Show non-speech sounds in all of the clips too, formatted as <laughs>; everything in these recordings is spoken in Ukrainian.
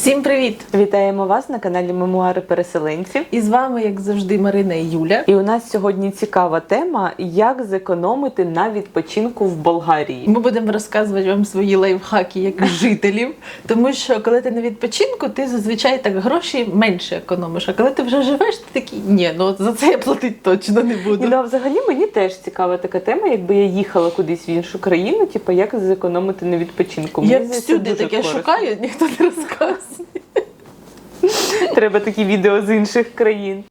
Всім привіт! Вітаємо вас на каналі Мемуари переселенців. І з вами, як завжди, Марина і Юля. І у нас сьогодні цікава тема: як зекономити на відпочинку в Болгарії. Ми будемо розказувати вам свої лайфхаки як <laughs> жителів. Тому що коли ти на відпочинку, ти зазвичай так гроші менше економиш. А коли ти вже живеш, ти такий, ні, ну за це я платити точно не буду. Ну, а взагалі мені теж цікава така тема, якби я їхала кудись в іншу країну, типу як зекономити на відпочинку. Мені Я всюди таке корисно. шукаю, ніхто не розказує. <laughs> Треба такі відео з інших країн.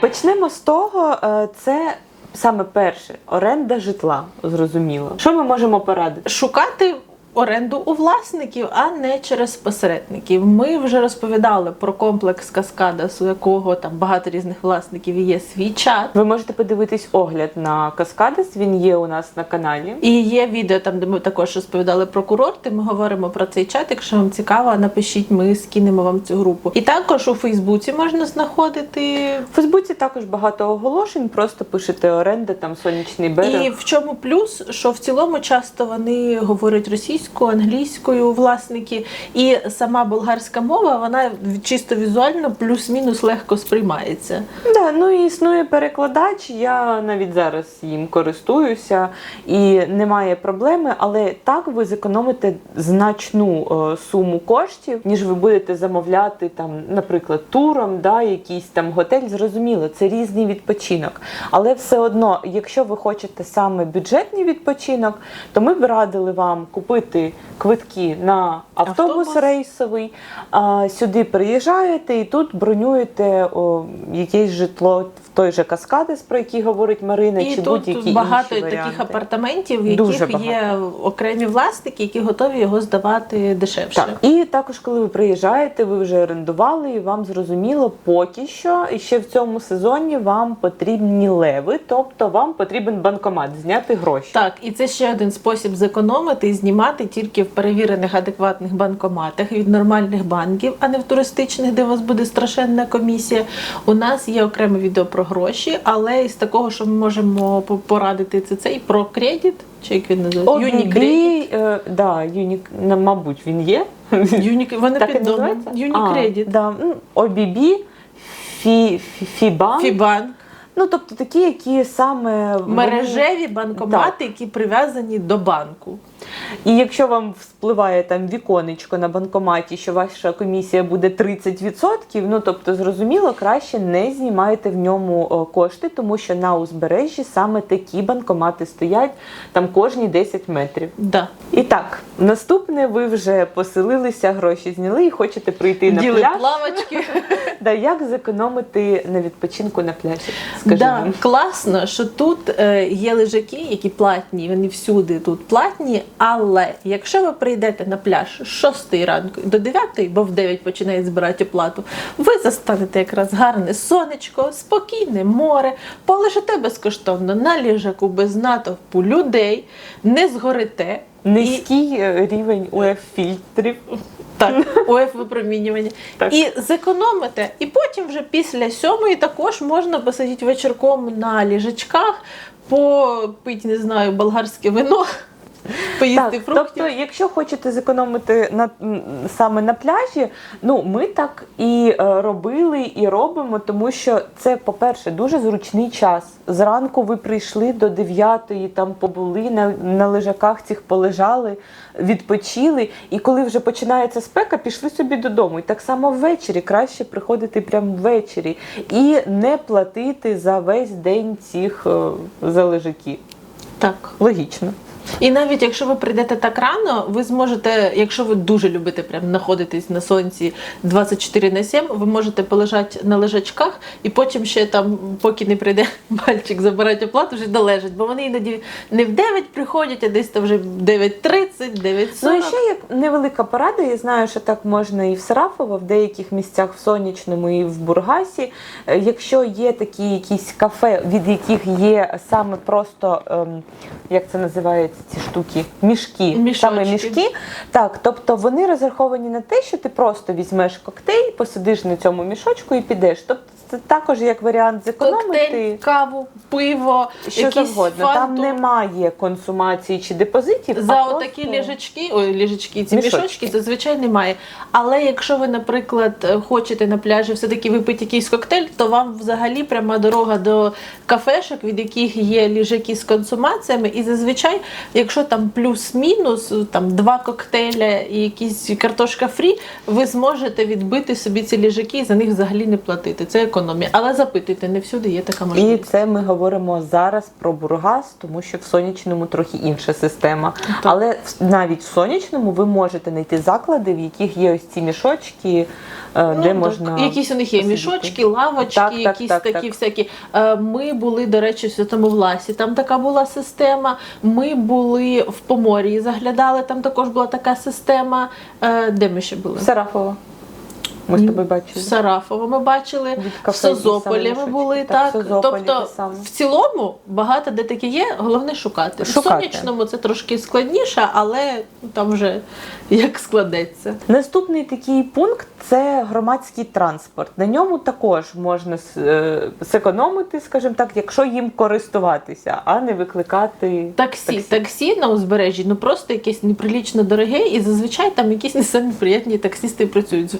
Почнемо з того, е, це саме перше оренда житла, зрозуміло. Що ми можемо порадити? Шукати оренду у власників, а не через посередників. Ми вже розповідали про комплекс Каскадас, у якого там багато різних власників і є свій чат. Ви можете подивитись огляд на Каскадес, він є у нас на каналі. І є відео там, де ми також розповідали про курорти. Ми говоримо про цей чат. Якщо вам цікаво, напишіть, ми скинемо вам цю групу. І також у Фейсбуці можна знаходити. В Фейсбуці також багато оголошень, просто пишете оренда, там сонячний берег. І в чому плюс, що в цілому часто вони говорять російською, англійською власники, і сама болгарська мова вона чисто візуально плюс-мінус легко сприймається. Да, ну і існує перекладач. Я навіть зараз їм користуюся і немає проблеми, але так ви зекономите значну е, суму коштів, ніж ви будете замовляти там, наприклад, туром, да, якийсь там готель. Зрозуміло, це різний відпочинок. Але все одно, якщо ви хочете саме бюджетний відпочинок, то ми б радили вам купити квитки на автобус, Автобус. рейсовий. А, сюди приїжджаєте і тут бронюєте о, якесь житло той же Каскадес, про який говорить Марина, І чи тут будь-які багато інші таких варіанти. апартаментів, в яких є окремі власники, які готові його здавати дешевше. Так, і також, коли ви приїжджаєте, ви вже орендували, і вам зрозуміло, поки що і ще в цьому сезоні вам потрібні леви, тобто вам потрібен банкомат, зняти гроші. Так, і це ще один спосіб зекономити і знімати тільки в перевірених адекватних банкоматах від нормальних банків, а не в туристичних, де у вас буде страшенна комісія. У нас є окреме відео про гроші, але із такого, що ми можемо порадити, це цей про кредит, чи як він називається? OBB, е, да, Юнік, мабуть, він є. Юнік, вони Так під домом. Юнікредит. А, да, ну, Фі, Фі, Фібанк. Фібанк. Ну, тобто такі, які саме Мережеві банкомати, які прив'язані до банку. І якщо вам вспливає там віконечко на банкоматі, що ваша комісія буде 30%, ну тобто зрозуміло, краще не знімайте в ньому кошти, тому що на узбережжі саме такі банкомати стоять там кожні 10 метрів. Да. І так, наступне ви вже поселилися, гроші зняли і хочете прийти на Діли пляж. плавочки. <laughs> Да, як зекономити на відпочинку на пляжі? Скажи Да, нам. класно, що тут е, є лежаки, які платні, вони всюди тут платні. Але якщо ви прийдете на пляж з 6 ранку до 9, бо в 9 починають збирати оплату, ви застанете якраз гарне сонечко, спокійне море, полежите безкоштовно на ліжаку без натовпу людей, не згорите. Низький е, рівень УФ фільтрів. так, <laughs> ОФ випромінювання. Так. І зекономите. І потім вже після сьомої також можна посидіти вечірком на ліжачках, попити, не знаю, болгарське вино, поїсти Так, фруктів. тобто, якщо хочете зекономити на саме на пляжі, ну ми так і е, робили, і робимо, тому що це, по-перше, дуже зручний час. Зранку ви прийшли до 9-ї, там побули на, на лежаках цих полежали, відпочили. І коли вже починається спека, пішли собі додому. І так само ввечері краще приходити прямо ввечері і не платити за весь день цих е, за лежаки. Так. Логічно. І навіть якщо ви прийдете так рано, ви зможете, якщо ви дуже любите прям знаходитись на сонці 24 на 7, ви можете полежати на лежачках і потім ще там, поки не прийде <laughs> мальчик забирати оплату, вже долежать. Бо вони іноді не в 9 приходять, а десь там вже 9.30, 9.40. Ну і ще як невелика порада. Я знаю, що так можна і в Сарафово, в деяких місцях в сонячному і в Бургасі. Е, Якщо є такі якісь кафе, від яких є саме просто ем, як це називається, ці штуки, мішки, Мішочки. саме мішки. Так, тобто вони розраховані на те, що ти просто візьмеш коктейль, посидиш на цьому мішочку і підеш. Тобто це також як варіант Коктейль, зекономити. каву, пиво, Що якісь завгодно. Там немає консумації чи депозитів. За а отакі просто... ліжечки, ой, ліжечки, ці Мішочки. мішочки зазвичай немає. Але якщо ви, наприклад, е, хочете на пляжі все-таки випити якийсь коктейль, то вам взагалі пряма дорога до кафешок, від яких є ліжаки з консумаціями. І зазвичай, якщо там плюс-мінус, там два коктейля і якісь картошка фрі, ви зможете відбити собі ці ліжаки і за них взагалі не платити. Це економія. Але запитуйте, не всюди є така можливість. І це ми говоримо зараз про Бургас, тому що в сонячному трохи інша система. Але навіть в сонячному ви можете знайти заклади, в яких є ось ці мішочки, е, Ну, де так. можна якісь у них є посидіти. мішочки, лавочки, Так, так, якісь так, такі так. всякі. Е, Ми були, до речі, в Святому Власі. Там така була система. Ми були в Помор'ї, заглядали, там також була така система. Е, Де ми ще були? Сарафова. Ми з тобою В бачили. Сарафово ми бачили, в Созополі ми були Так, так. тобто, в цілому багато де таке є, головне шукати. Шукати. В сонячному це трошки складніше, але там вже як складеться. Наступний такий пункт це громадський транспорт. На ньому також можна е, зекономити, скажімо так, якщо їм користуватися, а не викликати Таксі, таксі на узбережжі, ну просто якесь неприлічно дороге, і зазвичай там якісь не самі приємні таксісти працюють. З-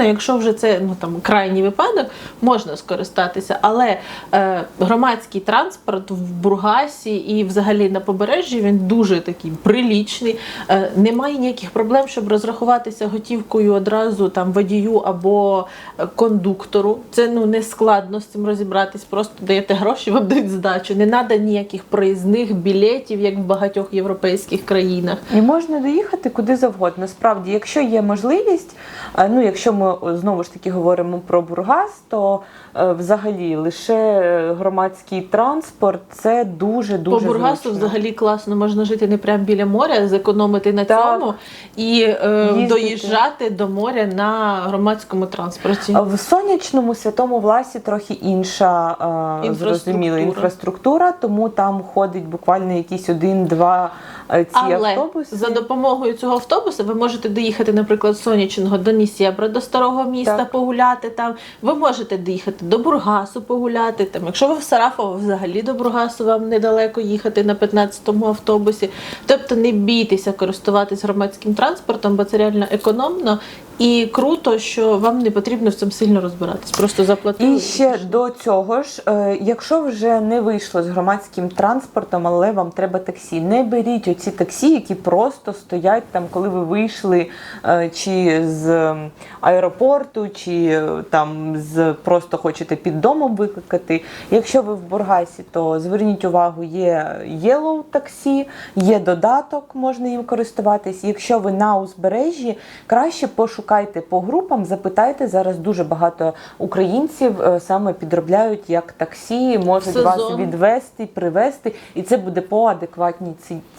Звичайно, якщо вже це ну там крайній випадок, можна скористатися, але е, громадський транспорт в Бургасі і взагалі на побережжі він дуже такий прилічний. Е, немає ніяких проблем, щоб розрахуватися готівкою одразу там водію або е, кондуктору. Це ну не складно з цим розібратись. Просто даєте гроші, вам дають здачу. Не треба ніяких проїзних білетів, як в багатьох європейських країнах. І можна доїхати куди завгодно. Справді, якщо є можливість, е, ну якщо ми о, знову ж таки говоримо про Бургас, то е, взагалі лише е, громадський транспорт це дуже дуже По Бургасу зручно. взагалі класно можна жити не прямо біля моря, зекономити на Так. цьому і е, доїжджати до моря на громадському транспорті. В сонячному святому власі трохи інша е, Інфраструктура. зрозуміла інфраструктура, тому там ходить буквально якісь один-два е, ці Але автобуси. за допомогою цього автобуса ви можете доїхати, наприклад, сонячного до Нісєбра, до старого міста Так. погуляти там. Ви можете доїхати до Бургасу погуляти. Там, якщо ви в Сарафово, взагалі до Бургасу вам недалеко їхати на 15-му автобусі. Тобто не бійтеся користуватись громадським транспортом, бо це реально економно і круто, що вам не потрібно в цьому сильно розбиратись. Просто заплатили. І ще до цього ж, е, якщо вже не вийшло з громадським транспортом, але вам треба таксі, не беріть оці таксі, які просто стоять там, коли ви вийшли е, чи з аеропорту, чи е, там з просто хочете під домом викликати. Якщо ви в Бургасі, то зверніть увагу, є Yellow таксі, є додаток, можна їм користуватись. Якщо ви на узбережжі, краще пошукайте по групам, запитайте зараз дуже багато українців е, саме підробляють як таксі, можуть Сезон. вас відвести, привезти, і це буде по адекватній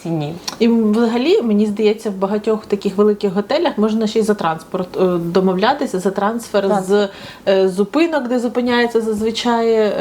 ціні. І взагалі, мені здається, в багатьох таких великих готелях можна ще й за транспорт е, домовлятися, за трансфер Так. з е, зупинок, де зупиняються зазвичай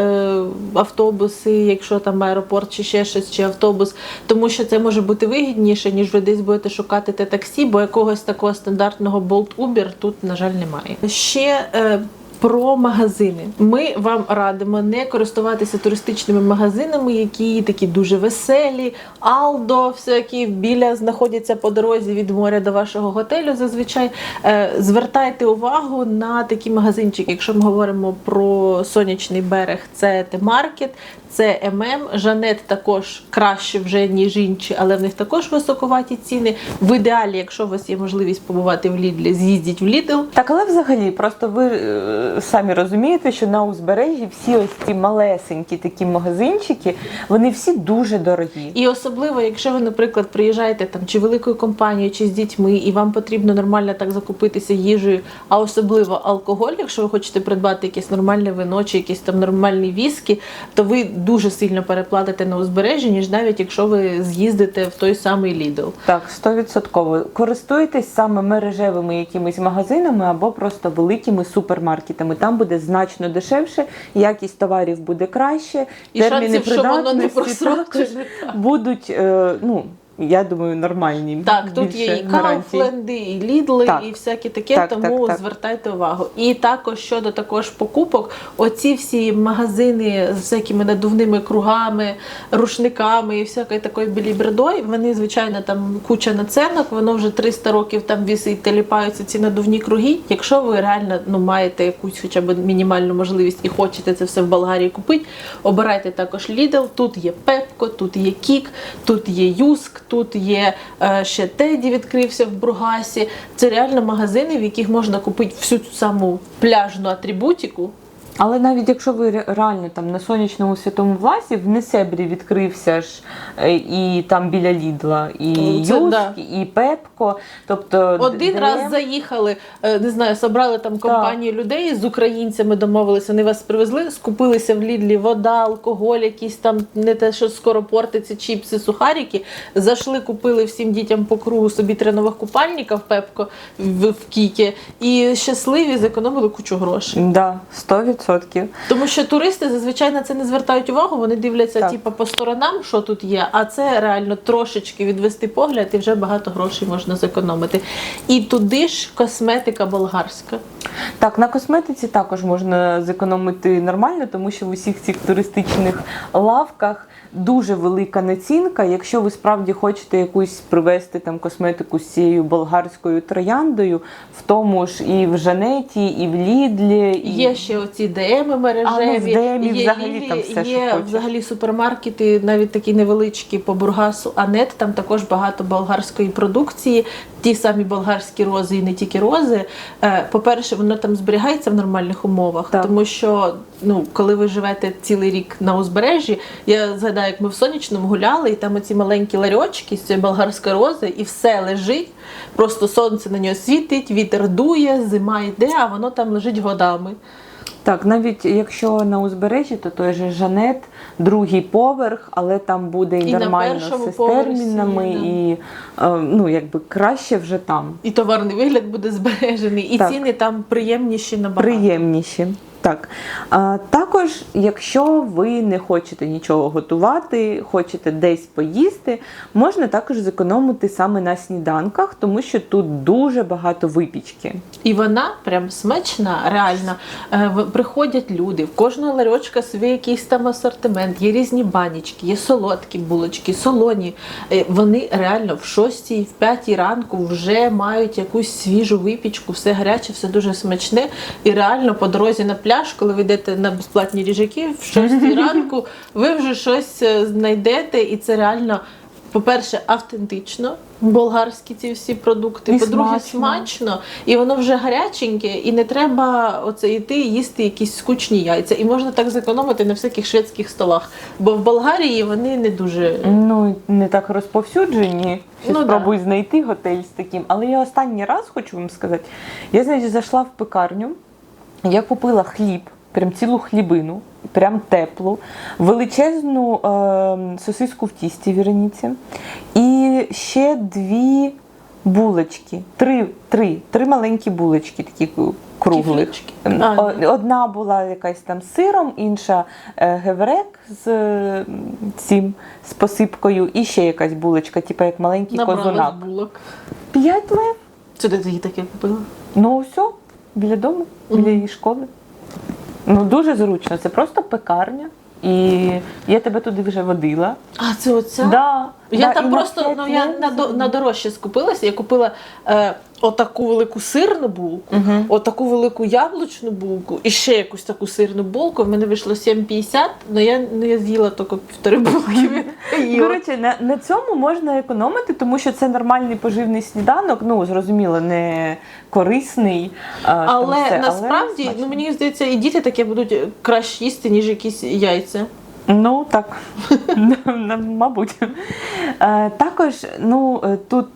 автобуси, якщо там аеропорт чи ще щось, чи автобус, тому що це може бути вигідніше, ніж ви десь будете шукати те таксі, бо якогось такого стандартного Bolt Uber тут, на жаль, немає. Ще е, про магазини. Ми вам радимо не користуватися туристичними магазинами, які такі дуже веселі, Алдо, всякі біля знаходяться по дорозі від моря до вашого готелю. Зазвичай Е, звертайте увагу на такі магазинчики. Якщо ми говоримо про сонячний берег, це Т-маркет, це ММ. Жанет також краще вже ніж інші, але в них також високоваті ціни. В ідеалі, якщо у вас є можливість побувати в Лідлі, з'їздіть в Лідл. Так, але взагалі, просто ви е, самі розумієте, що на узбережжі всі ось ці малесенькі такі магазинчики, вони всі дуже дорогі. І особливо, якщо ви, наприклад, приїжджаєте там чи великою компанією, чи з дітьми, і вам потрібно нормально так закупитися їжею, а особливо алкоголь, якщо ви хочете придбати якесь нормальне вино чи якісь там нормальні віскі, то ви дуже сильно переплатите на узбережжі, ніж навіть якщо ви з'їздите в той самий Lidl. Так, стовідсотково. Користуйтесь саме мережевими якимись магазинами або просто великими супермаркетами. Там буде значно дешевше, якість товарів буде краще, І терміни шансів, що воно не просрочене. будуть е, ну, я думаю, нормальні. Так, тут є і. Кауфленди, і Лідли, Так. і всякі таке, Так, тому так, так. звертайте увагу. І також щодо також покупок, оці всі магазини з всякими надувними кругами, рушниками і всякою такою білібредою, вони, звичайно, там куча націнок, воно вже 300 років там вісить, теліпаються ці надувні круги. Якщо ви реально ну, маєте якусь хоча б мінімальну можливість і хочете це все в Болгарії купити, обирайте також Lidl. Тут є Пепко, тут є Кік, тут є Юск, тут є е, ще Теді відкрився в Бургасі. Це реально магазини, в яких можна купити всю цю саму пляжну атрибутику. Але навіть якщо ви реально там на сонячному святому власі в Несебрі відкрився ж е, і там біля Лідла, і Юск, да. і Пепко. Тобто Один де- раз заїхали, е, не знаю, собрали там компанію людей з українцями, домовилися, вони вас привезли, скупилися в Лідлі вода, алкоголь, якісь там не те, що скоро портиться, чіпси, сухарики. Зайшли, купили всім дітям по кругу собі три нових купальника в Пепко в, в Кікі. І щасливі зекономили кучу грошей. Да, 100%. Тому що туристи зазвичай на це не звертають увагу, вони дивляться типу, по сторонам, що тут є, а це реально трошечки відвести погляд і вже багато грошей можна зекономити. І туди ж косметика болгарська. Так, на косметиці також можна зекономити нормально, тому що в усіх цих туристичних лавках дуже велика націнка. Якщо ви справді хочете якусь привезти там косметику з цією болгарською трояндою, в тому ж і в Жанеті, і в Лідлі, і Є ще оці ДМи мережеві, А, ну, в є, взагалі Лілі, там все, є хочеш. взагалі супермаркети, навіть такі невеличкі по Бургасу Анет. Там також багато болгарської продукції, ті самі болгарські рози і не тільки рози. Е, По-перше, воно там зберігається в нормальних умовах, Так. тому що ну, коли ви живете цілий рік на узбережжі, я згадаю, як ми в сонячному гуляли, і там оці маленькі ларьочки з цієї болгарської рози, і все лежить. Просто сонце на нього світить, вітер дує, зима йде, а воно там лежить годами. Так, навіть якщо на узбережжі, то той же Жанет, другий поверх, але там буде і, І нормально з термінами, і е, ну якби краще вже там. І товарний вигляд буде збережений, і Так. ціни там приємніші набагато. приємніші. Так. Також, якщо ви не хочете нічого готувати, хочете десь поїсти, можна також зекономити саме на сніданках, тому що тут дуже багато випічки. І вона прям смачна, реально. Е, Приходять люди, в кожного ларьочка свій якийсь там асортимент, є різні банічки, є солодкі булочки, солоні. Е, Вони реально в 6 в 5 ранку вже мають якусь свіжу випічку, все гаряче, все дуже смачне. І реально по дорозі на пляж, коли ви йдете на безплатні ліжаки, в 6 <laughs> ранку ви вже щось е, знайдете, і це реально. По-перше, автентично, болгарські ці всі продукти. По-друге, смачно. і воно вже гаряченьке, і не треба оце йти їсти якісь скучні яйця. І можна так зекономити на всяких шведських столах. Бо в Болгарії вони не дуже. Ну, не так розповсюджені. Ще Ну, спробуй знайти готель з таким. Але я останній раз хочу вам сказати: я, значить, зайшла в пекарню, я купила хліб, прям цілу хлібину, прям теплу, величезну е, сосиску в тісті віроніці, і ще дві булочки. Три, три, три маленькі булочки, такі круглих. Одна була якась там з сиром, інша е, геврек з е, цим з посипкою, і ще якась булочка, типу як маленький Набралась козунак. булок. П'ять лев. Це де ти її таке купила? Ну все, біля дому, біля її школи. Ну дуже зручно. Це просто пекарня. І я тебе туди вже водила. А, це оця? Да, Я да, там просто ну я на, на дорожче скупилася. Я купила е, отаку велику сирну булку, Мгм. отаку велику яблучну булку і ще якусь таку сирну булку. В мене вийшло 7,50, але я не з'їла тільки півтори булки. Речі, на, на цьому можна економити, тому що це нормальний поживний сніданок. Ну зрозуміло, не корисний. а, Але все, насправді, смачно. ну мені здається, і діти таке будуть краще їсти, ніж якісь яйця. Ну так, <laughs> мабуть. Е, Також ну, е, тут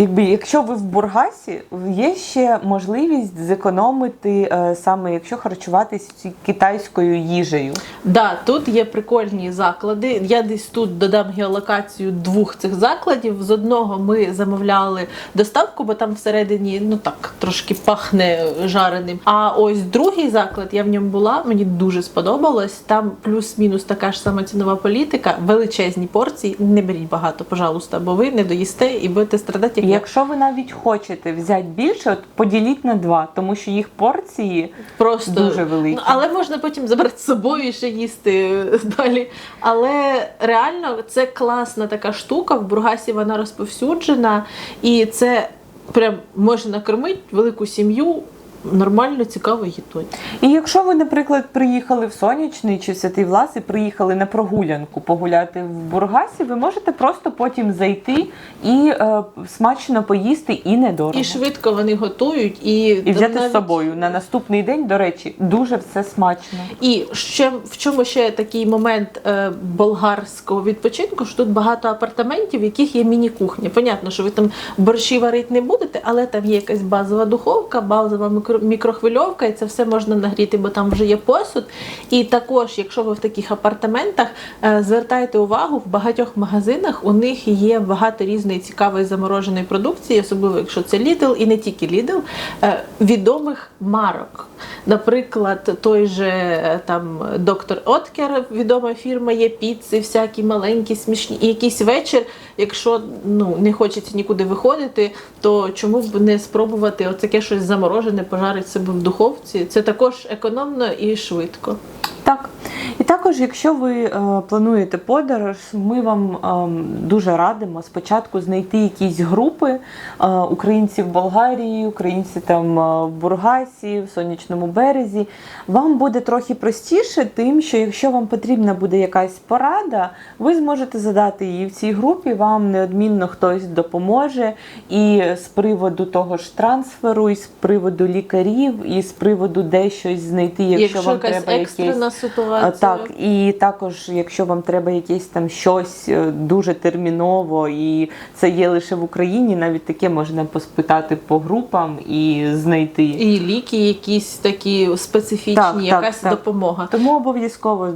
Якби якщо ви в Бургасі, є ще можливість зекономити е, саме якщо харчуватись китайською їжею. Да, тут є прикольні заклади. Я десь тут додам геолокацію двох цих закладів. З одного ми замовляли доставку, бо там всередині ну так трошки пахне жареним. А ось другий заклад, я в ньому була, мені дуже сподобалось. Там плюс-мінус така ж сама цінова політика, величезні порції. Не беріть багато, пожалуйста, бо ви не доїсте і будете страдати. Як. Якщо ви навіть хочете взяти більше, от поділіть на два, тому що їх порції Просто Дуже великі. Ну, але можна потім забрати з собою і ще їсти <laughs> далі. Але реально це класна така штука. В Бургасі вона розповсюджена, і це прям може накормити велику сім'ю нормально цікавою їдою. І якщо ви, наприклад, приїхали в Сонячний чи в Святий Влас і приїхали на прогулянку погуляти в Бургасі, ви можете просто потім зайти і е, смачно поїсти і недорого. І швидко вони готують, і, І взяти навіть- з собою на наступний день, до речі, дуже все смачно. І ще в чому ще такий момент е, болгарського відпочинку, що тут багато апартаментів, в яких є міні-кухня. Понятно, що ви там борщі варити не будете, але там є якась базова духовка, базова мікро- мікрохвильовка, і це все можна нагріти, бо там вже є посуд. І також, якщо ви в таких апартаментах, е, звертайте увагу, в багатьох магазинах у них є багато різної цікавої замороженої продукції, особливо якщо це Lidl, і не тільки Lidl, е, відомих марок. Наприклад, той же е, там доктор Откер, відома фірма, є піци, всякі маленькі, смішні. І якийсь вечір, якщо ну не хочеться нікуди виходити, то чому б не спробувати оцяке щось заморожене, пожарити себе в духовці? Це також економно і швидко. Так. І також, якщо ви е, плануєте подорож, ми вам ем, дуже радимо спочатку знайти якісь групи е, українці в Болгарії, українці там е, в Бургасі, в сонячному березі. Вам буде трохи простіше, тим, що якщо вам потрібна буде якась порада, ви зможете задати її в цій групі. Вам неодмінно хтось допоможе. І з приводу того ж трансферу, і з приводу лікарів, і з приводу де щось знайти, якщо, Якщо, вам якась екстрена якесь ситуація. А, Так, і також, якщо вам треба якесь там щось е, дуже терміново, і це є лише в Україні, навіть таке можна поспитати по групам і знайти. І ліки якісь такі специфічні, Так, так, якась так. допомога. Тому обов'язково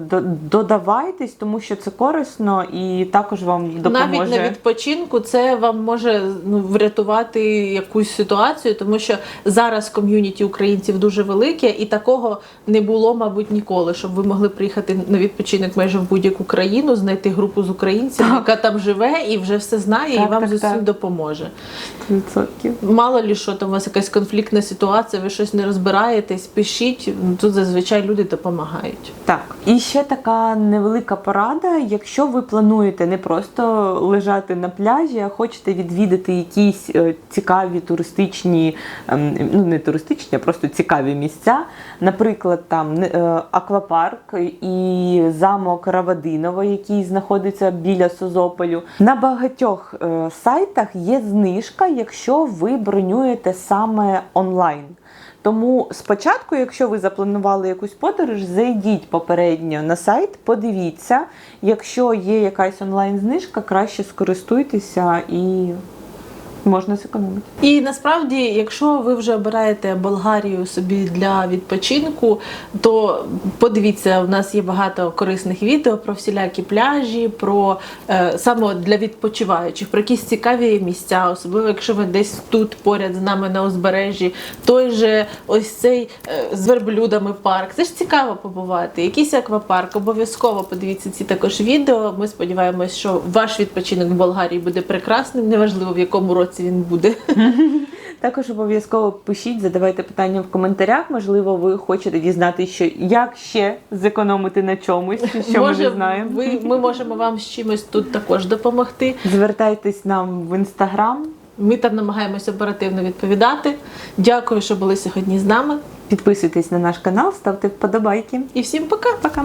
додавайтесь, тому що це корисно і також вам допоможе. Навіть на відпочинку це вам може ну, врятувати якусь ситуацію, тому що зараз ком'юніті українців дуже велике, і такого не було, мабуть, ніколи, щоб ви могли приїхати на відпочинок майже в будь-яку країну, знайти групу з українців, яка там живе і вже все знає, Так, і вам з усім допоможе. відсотків. Мало лі що там у вас якась конфліктна ситуація, ви щось не розбираєтесь, пишіть. Тут зазвичай люди допомагають. Так, і ще така невелика порада. Якщо ви плануєте не просто лежати на пляжі, а хочете відвідати якісь е, цікаві туристичні, ем, ну не туристичні, а просто цікаві місця. Наприклад, там е, аквапарк і замок Равадиново, який знаходиться біля Созополю. На багатьох е, сайтах є знижка, якщо ви бронюєте саме онлайн. Тому спочатку, якщо ви запланували якусь подорож, зайдіть попередньо на сайт, подивіться. Якщо є якась онлайн-знижка, краще скористуйтеся і можна зекономити. І насправді, якщо ви вже обираєте Болгарію собі для відпочинку, то подивіться, у нас є багато корисних відео про всілякі пляжі, про е, саме для відпочиваючих, про якісь цікаві місця, особливо якщо ви десь тут поряд з нами на узбережжі, той же ось цей е, з верблюдами парк. Це ж цікаво побувати. Якийсь аквапарк, обов'язково подивіться ці також відео. Ми сподіваємось, що ваш відпочинок в Болгарії буде прекрасним, неважливо в якому році він буде. <laughs> Також обов'язково пишіть, задавайте питання в коментарях. Можливо, ви хочете дізнатися, що як ще зекономити на чомусь, що ми не знаємо. Ви, ми можемо вам з чимось тут також допомогти. Звертайтесь нам в інстаграм, Ми там намагаємося оперативно відповідати. Дякую, що були сьогодні з нами. підписуйтесь на наш канал, ставте вподобайки. І всім пока! Пока!